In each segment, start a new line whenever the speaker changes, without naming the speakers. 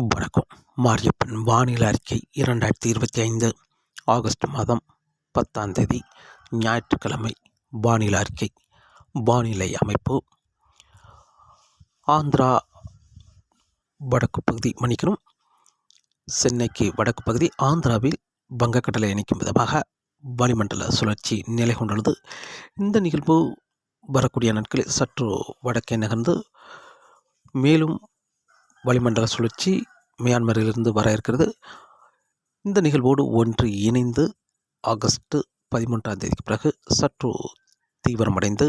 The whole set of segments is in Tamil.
வணக்கம் மாரியப்பன் வானிலை அறிக்கை இரண்டாயிரத்தி இருபத்தி ஐந்து ஆகஸ்ட் மாதம் பத்தாம் தேதி ஞாயிற்றுக்கிழமை வானிலை அறிக்கை. வானிலை அமைப்பு. ஆந்திரா வடக்கு பகுதி மன்னிக்கணும். சென்னைக்கு வடக்கு பகுதி ஆந்திராவில் வங்கக்கடலை இணைக்கும் விதமாக வளிமண்டல சுழற்சி நிலை கொண்டுள்ளது. இந்த நிகழ்வு வரக்கூடிய நாட்களில் சற்று வடக்கே நகர்ந்து மேலும் வளிமண்டல சுழற்சி மியான்மரிலிருந்து வர இருக்கிறது. இந்த நிகழ்வோடு ஒன்று இணைந்து ஆகஸ்ட் பதிமூன்றாம் தேதிக்கு பிறகு சற்று தீவிரமடைந்து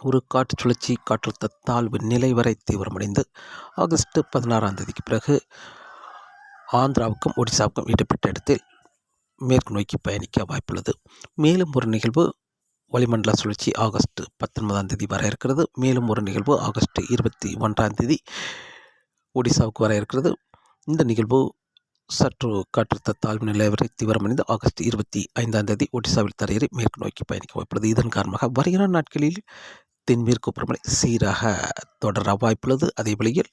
ஒரு காற்று சுழற்சி காற்றழுத்த தாழ்வு நிலை வரை தீவிரமடைந்து ஆகஸ்ட் பதினாறாம் தேதிக்கு பிறகு ஆந்திராவுக்கும் ஒடிசாவுக்கும் இடப்பட்ட இடத்தில் மேற்கு நோக்கி பயணிக்க வாய்ப்புள்ளது. மேலும் ஒரு நிகழ்வு வளிமண்டல சுழற்சி ஆகஸ்ட் பத்தொன்பதாம் தேதி வர இருக்கிறது. மேலும் ஒரு நிகழ்வு ஆகஸ்ட் இருபத்தி ஒன்றாம் தேதி ஒடிசாவுக்கு வர இருக்கிறது. இந்த நிகழ்வு சற்று காற்றழுத்த தாழ்வு நிலை வரை தீவிரமடைந்து ஆகஸ்ட் இருபத்தி ஐந்தாம் தேதி ஒடிசாவில் தரையேறி மேற்கு நோக்கி பயணிக்க வாய்ப்புள்ளது. இதன் காரணமாக வருகிற நாட்களில் தென்மேற்கு பருவமழை சீராக தொடர வாய்ப்புள்ளது. அதே வழியில்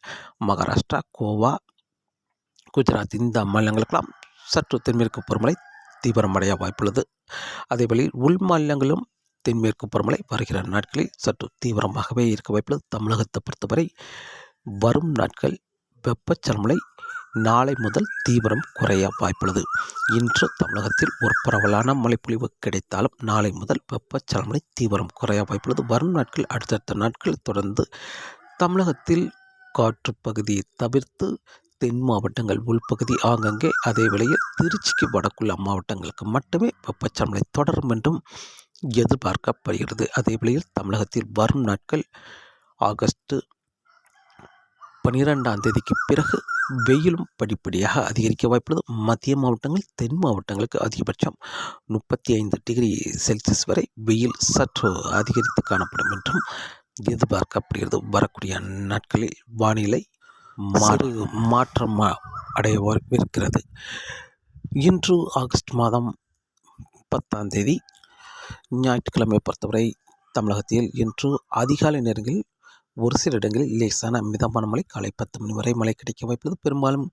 மகாராஷ்டிரா கோவா குஜராத் இந்த மாநிலங்களுக்கெல்லாம் சற்று தென்மேற்கு பருவமழை தீவிரமடைய வாய்ப்புள்ளது. அதே வழியில் உள் மாநிலங்களும் தென்மேற்கு பருவமழை வருகிற நாட்களில் சற்று தீவிரமாகவே இருக்க வாய்ப்புள்ளது. தமிழகத்தை பொறுத்தவரை வரும் நாட்கள் வெப்பச்சலமலை நாளை முதல் தீவிரம் குறைய வாய்ப்புள்ளது. இன்று தமிழகத்தில் ஒரு பரவலான மழைப்பொழிவு கிடைத்தாலும் நாளை முதல் வெப்பச்சலமலை தீவிரம் குறைய வாய்ப்புள்ளது. வரும் நாட்கள் அடுத்தடுத்த நாட்கள் தொடர்ந்து தமிழகத்தில் காற்று பகுதியை தவிர்த்து தென் மாவட்டங்கள் உள்பகுதி ஆங்கங்கே அதே வேளையில் திருச்சிக்கு வடக்குள்ள மாவட்டங்களுக்கு மட்டுமே வெப்பச்சலமலை தொடரும் என்றும் எதிர்பார்க்கப்படுகிறது. அதே வேளையில் தமிழகத்தில் வரும் நாட்கள் ஆகஸ்ட் பனிரெண்டாம் தேதிக்கு பிறகு வெயிலும் படிப்படியாக அதிகரிக்க வாய்ப்புள்ளது. மத்திய மாவட்டங்கள் தென் மாவட்டங்களுக்கு அதிகபட்சம் முப்பத்தி ஐந்து டிகிரி செல்சியஸ் வரை வெயில் சற்று அதிகரித்து காணப்படும் என்றும் எதிர்பார்க்கப்படுகிறது. வரக்கூடிய நாட்களில் வானிலை மாறு மாற்றம் அடைய இருக்கிறது இன்று ஆகஸ்ட் மாதம் பத்தாம் தேதி ஞாயிற்றுக்கிழமை பொறுத்தவரை தமிழகத்தில் இன்று அதிகாலை நேரங்களில் ஒரு சில இடங்களில் லேசான மிதமான மழை காலை பத்து மணி வரை மழை கிடைக்க வாய்ப்புள்ளது. பெரும்பாலும்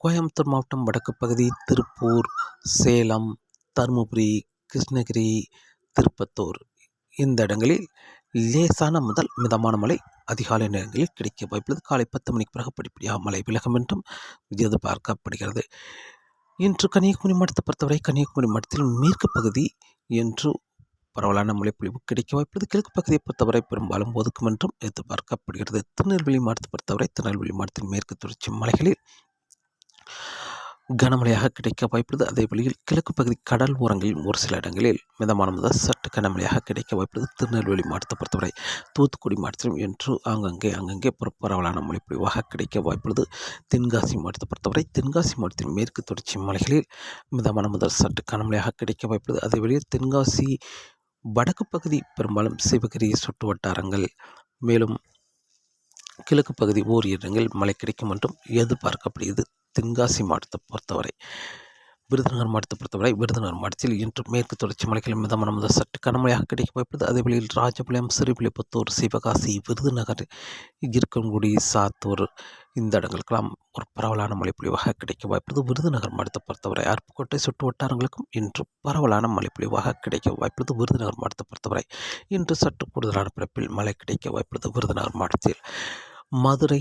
கோயம்புத்தூர் மாவட்டம் வடக்கு பகுதி திருப்பூர் சேலம் தருமபுரி கிருஷ்ணகிரி திருப்பத்தூர். இந்த இடங்களில் லேசான முதல் மிதமான மழை அதிகாலை நேரங்களில் கிடைக்க வாய்ப்புள்ளது. காலை பத்து மணிக்கு பிறகு படிப்படியாக மழை விலகும் என்றும் எதிர்பார்க்கப்படுகிறது இன்று கன்னியாகுமரி மாவட்டத்தை பொறுத்தவரை கன்னியாகுமரி மாவட்டத்தில் மேற்கு பகுதி என்று பரவலான மொழிப்பொழிவு கிடைக்க வாய்ப்புள்ளது கிழக்கு பகுதியை பொறுத்தவரை பெரும்பாலும் ஒதுக்கும் என்றும் எதிர்பார்க்கப்படுகிறது. திருநெல்வேலி மாவட்டத்தை பொறுத்தவரை திருநெல்வேலி மாவட்டத்தின் மேற்கு தொடர்ச்சி மலைகளில் கனமழையாக கிடைக்க வாய்ப்புள்ளது அதே வழியில் கிழக்கு பகுதி கடல் ஓரங்களில் ஒரு சில இடங்களில் மிதமான முதல் சற்று கனமழையாக கிடைக்க வாய்ப்புள்ளது திருநெல்வேலி மாவட்டத்தை பொறுத்தவரை தூத்துக்குடி மாவட்டத்திலும் என்று அங்கங்கே அங்கங்கே பரவலான மொழிப்பொழிவாக கிடைக்க வாய்ப்புள்ளது தென்காசி மாவட்டத்தை பொறுத்தவரை தென்காசி மாவட்டத்தின் மேற்கு தொடர்ச்சி மலைகளில் மிதமான முதல் சற்று கனமழையாக கிடைக்க வாய்ப்புள்ளது அதே வழியில் தென்காசி வடக்கு பகுதி பெரும்பாலும் சிவகிரி சுற்று வட்டாரங்கள் மேலும் கிழக்கு பகுதி ஓர் இடங்கள் மழை கிடைக்கும் என்றும் எதிர்பார்க்கப்படுகிறது. தென்காசி மாவட்டத்தை பொறுத்தவரை விருதுநகர் மாவட்டத்தை பொறுத்தவரை விருதுநகர் மாவட்டத்தில் இன்று மேற்கு தொடர்ச்சி மலைகளில் மிதமான முதல் சற்று கனமழையாக கிடைக்க வாய்ப்புள்ளது அதேவேளையில் ராஜபாளையம் சிறுபிள்ளைப்புத்தூர் சிவகாசி விருதுநகர் இருக்கன்குடி சாத்தூர் இந்த இடங்களுக்கெல்லாம் ஒரு பரவலான மழைப்பொழிவாக கிடைக்க வாய்ப்புள்ளது விருதுநகர் மாவட்டத்தை பொறுத்தவரை அருப்புக்கோட்டை சுற்று வட்டாரங்களுக்கும் இன்று பரவலான மழைப்பொழிவாக கிடைக்க வாய்ப்புள்ளது விருதுநகர் மாவட்டத்தை பொறுத்தவரை இன்று சற்று கூடுதலான பிறப்பில் மழை கிடைக்க வாய்ப்புள்ளது விருதுநகர் மாவட்டத்தில் மதுரை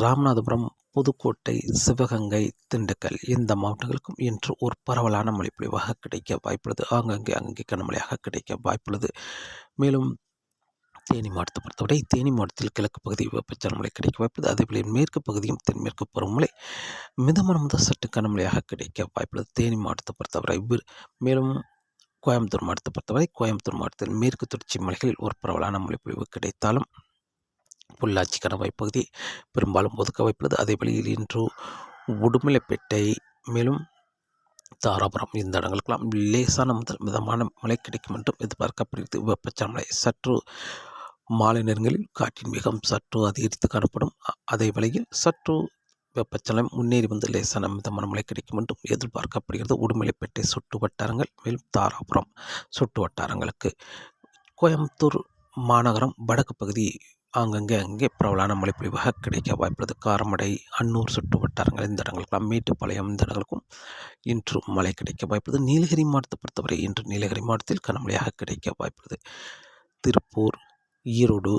ராமநாதபுரம் புதுக்கோட்டை சிவகங்கை திண்டுக்கல் இந்த மாவட்டங்களுக்கும் இன்று ஒரு பரவலான மழைப்பொழிவாக கிடைக்க வாய்ப்புள்ளது. ஆங்கங்கே அங்கே கனமழையாக கிடைக்க வாய்ப்புள்ளது. மேலும் தேனி மாவட்டத்தை பொறுத்தவரை தேனி மாவட்டத்தில் கிழக்கு பகுதி வெப்பச்சல மழை கிடைக்க வாய்ப்புள்ளது. அதேபோல மேற்கு பகுதியும் தென்மேற்கு பருவமழை மிதமான முதல் சற்று கனமழையாக கிடைக்க வாய்ப்புள்ளது. தேனி மாவட்டத்தை பொறுத்தவரை மேலும் கோயம்புத்தூர் மாவட்டத்தை பொறுத்தவரை கோயம்புத்தூர் மாவட்டத்தில் மேற்கு தொடர்ச்சி மலைகளில் ஒரு பரவலான மழைப்பொழிவு கிடைத்தாலும் பொள்ளாச்சி கணவாய் பகுதி பெரும்பாலும் ஒதுக்க வைப்பது. அதே வழியில் இன்று உடுமலைப்பேட்டை மேலும் தாராபுரம் இந்த இடங்களுக்கெல்லாம் லேசான முதல் மிதமான மழை கிடைக்கும் என்றும் எதிர்பார்க்கப்படுகிறது. வெப்பச்சமலை சற்று மாலை நேரங்களில் காற்றின் வேகம் சற்று அதிகரித்து காணப்படும். அதே வழியில் சற்று வெப்பச்சலம் முன்னேறி வந்து லேசான மிதமான மழை கிடைக்கும் என்றும் எதிர்பார்க்கப்படுகிறது. உடுமலைப்பேட்டை சுட்டு வட்டாரங்கள் மேலும் தாராபுரம் சுட்டு வட்டாரங்களுக்கு. கோயம்புத்தூர் மாநகரம் வடக்கு பகுதி ஆங்கங்கே அங்கே பரவலான மழை பொழிவாக கிடைக்க வாய்ப்புள்ளது. காரமடை அன்னூர் சுற்று வட்டாரங்கள் இந்த இடங்களுக்கெல்லாம் மேட்டுப்பாளையம் இந்த இடங்களுக்கும் இன்று மழை கிடைக்க வாய்ப்புள்ளது. நீலகிரி மாவட்டத்தை பொறுத்தவரை இன்று நீலகிரி மாவட்டத்தில் கனமழையாக கிடைக்க வாய்ப்புள்ளது. திருப்பூர் ஈரோடு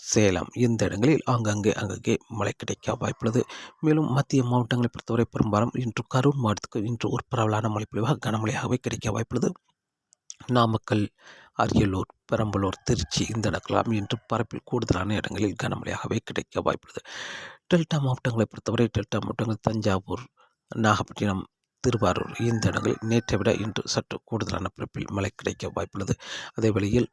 சேலம் இந்த இடங்களில் ஆங்காங்கே அங்கங்கே மழை கிடைக்க வாய்ப்புள்ளது. மேலும் மத்திய மாவட்டங்களை பொறுத்தவரை பெரும்பாலும் இன்று கரூர் மாவட்டத்துக்கு இன்று ஒரு பரவலான மழை பொழிவாக கனமழையாகவே கிடைக்க வாய்ப்புள்ளது. நாமக்கல் அரியலூர் பெரம்பலூர் திருச்சி இந்த இடங்களாம் இன்று பரப்பில் கூடுதலான இடங்களில் கனமழையாகவே கிடைக்க வாய்ப்புள்ளது. டெல்டா மாவட்டங்களை பொறுத்தவரை டெல்டா மாவட்டங்கள் தஞ்சாவூர் நாகப்பட்டினம் திருவாரூர் இந்த இடங்களில் நேற்றை விட இன்று சற்று கூடுதலான பரப்பில் மழை கிடைக்க வாய்ப்புள்ளது. அதே வேளையில்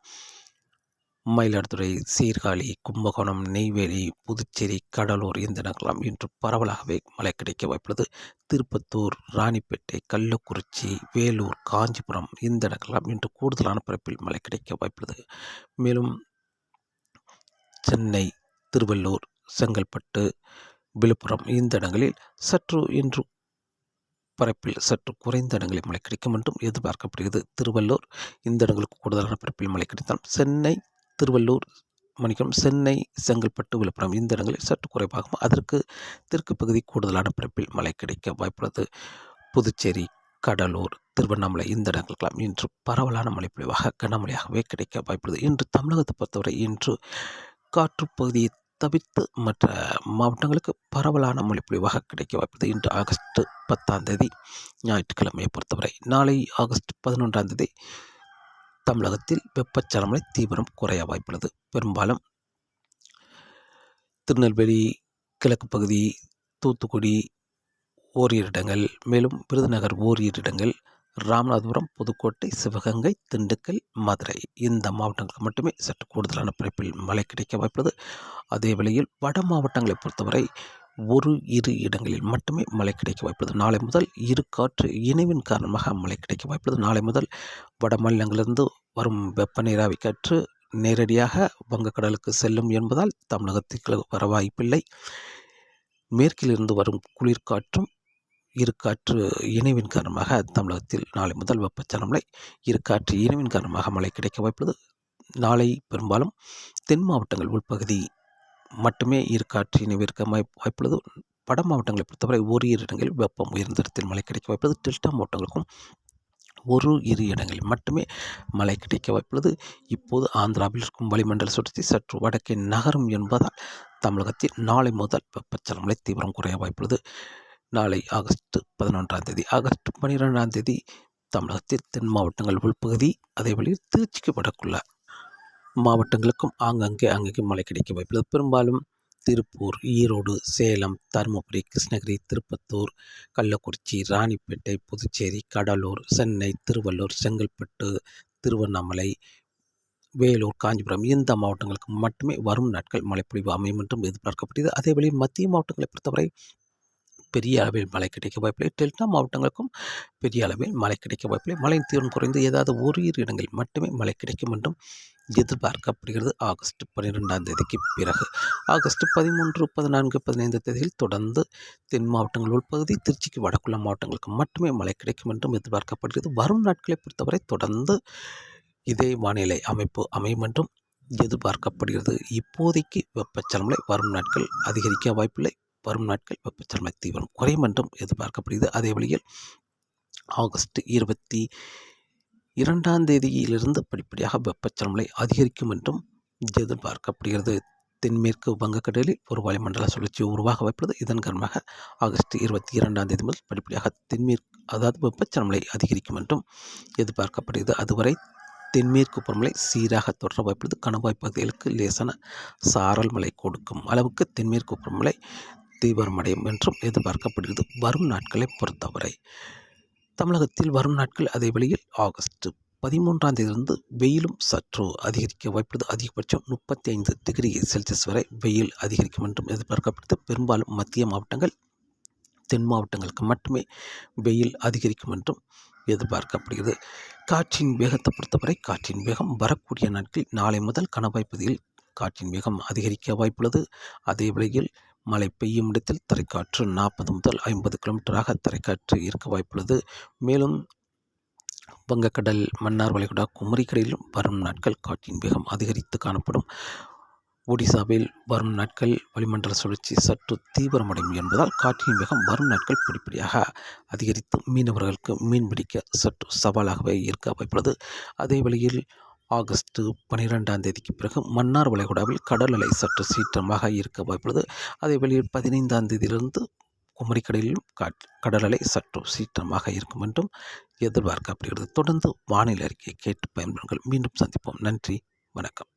மயிலாடுதுறை சீர்காழி கும்பகோணம் நெய்வேலி புதுச்சேரி கடலூர் இந்த இடங்களாம் இன்று பரவலாகவே மழை கிடைக்க வாய்ப்புள்ளது. திருப்பத்தூர் ராணிப்பேட்டை கள்ளக்குறிச்சி வேலூர் காஞ்சிபுரம் இந்த நகரம் இன்று கூடுதலான பரப்பில் மழை கிடைக்க வாய்ப்புள்ளது. மேலும் சென்னை திருவள்ளூர் செங்கல்பட்டு விழுப்புரம் இந்த இடங்களில் சற்று இன்று பரப்பில் சற்று குறைந்த இடங்களில் மழை கிடைக்கும் என்றும் எதிர்பார்க்கப்படுகிறது. திருவள்ளூர் இந்த இடங்களுக்கு கூடுதலான பரப்பில் மழை கிடைத்தாலும் சென்னை திருவள்ளூர் மணிக்கம் சென்னை செங்கல்பட்டு விழுப்புரம் இந்த இடங்களில் சற்று குறைவாகும் அதற்கு தெற்கு பகுதி கூடுதலான பரப்பில் மழை கிடைக்க வாய்ப்புள்ளது. புதுச்சேரி கடலூர் திருவண்ணாமலை இந்த இடங்களுக்கெல்லாம் இன்று பரவலான மழை பொழிவாக கனமழையாகவே கிடைக்க வாய்ப்புள்ளது. இன்று தமிழகத்தை பொறுத்தவரை இன்று காற்று பகுதியை தவிர்த்து மற்ற மாவட்டங்களுக்கு பரவலான மொழிப்பொழிவாக கிடைக்க வாய்ப்புள்ளது. இன்று ஆகஸ்ட் பத்தாம் தேதி ஞாயிற்றுக்கிழமையை பொறுத்தவரை நாளை ஆகஸ்ட் பதினொன்றாம் தேதி தமிழகத்தில் வெப்பச்சலமலை தீவிரம் குறைய வாய்ப்புள்ளது. பெரும்பாலும் திருநெல்வேலி கிழக்கு பகுதி தூத்துக்குடி ஓரிரு இடங்கள் மேலும் விருதுநகர் ஓரிரு இடங்கள் ராமநாதபுரம் புதுக்கோட்டை சிவகங்கை திண்டுக்கல் மதுரை. இந்த மாவட்டங்களுக்கு மட்டுமே சற்று கூடுதலான பிறப்பில் மழை கிடைக்க வாய்ப்புள்ளது. அதே வேளையில் வட மாவட்டங்களை பொறுத்தவரை ஒரு இரு இடங்களில் மட்டுமே மழை கிடைக்க வாய்ப்புள்ளது. நாளை முதல் இரு காற்று இணைவின் காரணமாக மழை கிடைக்க வாய்ப்புள்ளது. நாளை முதல் வட மாநிலங்களிலிருந்து வரும் வெப்ப நீராவி காற்று நேரடியாக வங்கக்கடலுக்கு செல்லும் என்பதால் தமிழகத்திற்கு வர வாய்ப்பில்லை. மேற்கிலிருந்து வரும் குளிர்காற்றும் இரு காற்று இணைவின் காரணமாக தமிழகத்தில் நாளை முதல் வெப்பச்சலமலை இரு காற்று இணைவின் காரணமாக மழை கிடைக்க வாய்ப்புள்ளது. நாளை பெரும்பாலும் தென் மாவட்டங்கள் உள்பகுதி மட்டுமே இருக்காற்றின் இருக்க வாய்ப்புள்ளது. வட மாவட்டங்களை பொறுத்தவரை ஒரு இரு இடங்களில் வெப்பம் உயர்ந்த இடத்தில் மழை கிடைக்க வாய்ப்புள்ளது. டெல்டா மாவட்டங்களுக்கும் ஒரு இரு இடங்களில் மட்டுமே மழை கிடைக்க வாய்ப்புள்ளது. இப்போது ஆந்திராவில் இருக்கும் வளிமண்டல சுற்றி சற்று வடக்கே நகரும் என்பதால் தமிழகத்தில் நாளை முதல் வெப்பச்சலமலை தீவிரம் குறைய வாய்ப்புள்ளது. நாளை ஆகஸ்ட் பதினொன்றாம் தேதி ஆகஸ்ட் பன்னிரெண்டாம் தேதி தமிழகத்தில் தென் மாவட்டங்கள் உள்பகுதி அதே வழியில் திருச்சிக்கு வடக்குள்ள மாவட்டங்களுக்கும் ஆங்கங்கே அங்கங்கே மழை கிடைக்க வாய்ப்புள்ளது பெரும்பாலும் திருப்பூர் ஈரோடு சேலம் தருமபுரி கிருஷ்ணகிரி திருப்பத்தூர் கள்ளக்குறிச்சி ராணிப்பேட்டை புதுச்சேரி கடலூர் சென்னை திருவள்ளூர் செங்கல்பட்டு திருவண்ணாமலை வேலூர் காஞ்சிபுரம் இந்த மாவட்டங்களுக்கு மட்டுமே வரும் நாட்கள் மழைப்பொழிவு அமையும் என்றும் எதிர்பார்க்கப்படுகிறது. அதேவேளை மத்திய மாவட்டங்களை பொறுத்தவரை பெரிய அளவில் மழை கிடைக்க வாய்ப்பில்லை. டெல்டா மாவட்டங்களுக்கும் பெரிய அளவில் மழை கிடைக்க வாய்ப்பில்லை. மழையின் தீவிரம் குறைந்து ஏதாவது ஒரு இடங்களில் மட்டுமே மழை கிடைக்கும் என்றும் எதிர்பார்க்கப்படுகிறது. ஆகஸ்ட் பன்னிரெண்டாம் தேதிக்கு பிறகு. ஆகஸ்ட் பதிமூன்று பதினான்கு பதினைந்து தேதியில் தொடர்ந்து தென் மாவட்டங்கள் உள்பகுதி திருச்சிக்கு வடக்குள்ள மாவட்டங்களுக்கு மட்டுமே மழை கிடைக்கும் என்றும் எதிர்பார்க்கப்படுகிறது. வரும் நாட்களை பொறுத்தவரை தொடர்ந்து இதே வானிலை அமைப்பு அமையும் என்றும் எதிர்பார்க்கப்படுகிறது. இப்போதைக்கு வெப்பச்சலமலை வரும் நாட்கள் அதிகரிக்க வாய்ப்பில்லை. வரும் நாட்கள் வெப்பச்சலமலை தீவிரம் குறையும் என்றும் எதிர்பார்க்கப்படுகிறது. அதே வழியில் ஆகஸ்ட் இருபத்தி இரண்டாம் தேதியிலிருந்து படிப்படியாக வெப்பச்சலமலை அதிகரிக்கும் என்றும் எதிர்பார்க்கப்படுகிறது. தென்மேற்கு வங்கக்கடலில் ஒரு வளிமண்டல சுழற்சி உருவாக வைப்பது இதன் காரணமாக ஆகஸ்ட் இருபத்தி இரண்டாம் தேதி முதல் படிப்படியாக தென்மேற்கு அதாவது வெப்பச்சலமலை அதிகரிக்கும் என்றும் எதிர்பார்க்கப்படுகிறது. அதுவரை தென்மேற்கு பருவமழை சீராக தொடர வாய்ப்புள்ளது. கணவாய் பகுதிகளுக்கு லேசான சாரல் மழை கொடுக்கும் அளவுக்கு தென்மேற்கு பருவமழை தீவிரமடையும் என்றும் எதிர்பார்க்கப்படுகிறது. வரும் நாட்களை பொறுத்தவரை தமிழகத்தில் வரும் நாட்கள் அதே வழியில் ஆகஸ்ட் பதிமூன்றாம் தேதியிலிருந்து வெயிலும் சற்று அதிகரிக்க வாய்ப்புள்ளது. அதிகபட்சம் முப்பத்தி ஐந்து டிகிரி செல்சியஸ் வரை வெயில் அதிகரிக்கும் என்றும் எதிர்பார்க்கப்படுது பெரும்பாலும் மத்திய மாவட்டங்கள் தென் மாவட்டங்களுக்கு மட்டுமே வெயில் அதிகரிக்கும் என்றும் எதிர்பார்க்கப்படுகிறது. காற்றின் வேகத்தை பொறுத்தவரை காற்றின் வேகம் வரக்கூடிய நாட்களில் நாளை முதல் கனவாய்ப்பதில் காற்றின் வேகம் அதிகரிக்க வாய்ப்புள்ளது. அதே வேளையில் மழை பெய்யும் இடத்தில் தரைக்காற்று நாற்பது முதல் ஐம்பது கிலோமீட்டராக தரைக்காற்று இருக்க வாய்ப்புள்ளது. மேலும் வங்கக்கடல் மன்னார் வளைகுடா குமரிக்கடலிலும் வரும் நாட்கள் காற்றின் வேகம் அதிகரித்து காணப்படும். ஒடிசாவில் வரும் நாட்கள் வளிமண்டல சுழற்சி சற்று தீவிரமடையும் என்பதால் காற்றின் வேகம் வரும் நாட்கள் படிப்படியாக அதிகரித்து மீனவர்களுக்கு மீன்பிடிக்க சற்று சவாலாகவே இருக்க வாய்ப்புள்ளது. அதே வழியில் ஆகஸ்ட் பன்னிரெண்டாம் தேதிக்கு பிறகு மன்னார் வளைகுடாவில் கடல் அலை சற்று சீற்றமாக இருக்க வாய்ப்புள்ளது. அதே வழியில் பதினைந்தாம் தேதியிலிருந்து குமரிக்கடலிலும் கடல் அலை சற்று சீற்றமாக இருக்கும் என்றும் எதிர்பார்க்கப்படுகிறது. தொடர்ந்து வானிலை அறிக்கையை கேட்டு பயன்பெறுங்கள். மீண்டும் சந்திப்போம். நன்றி. வணக்கம்.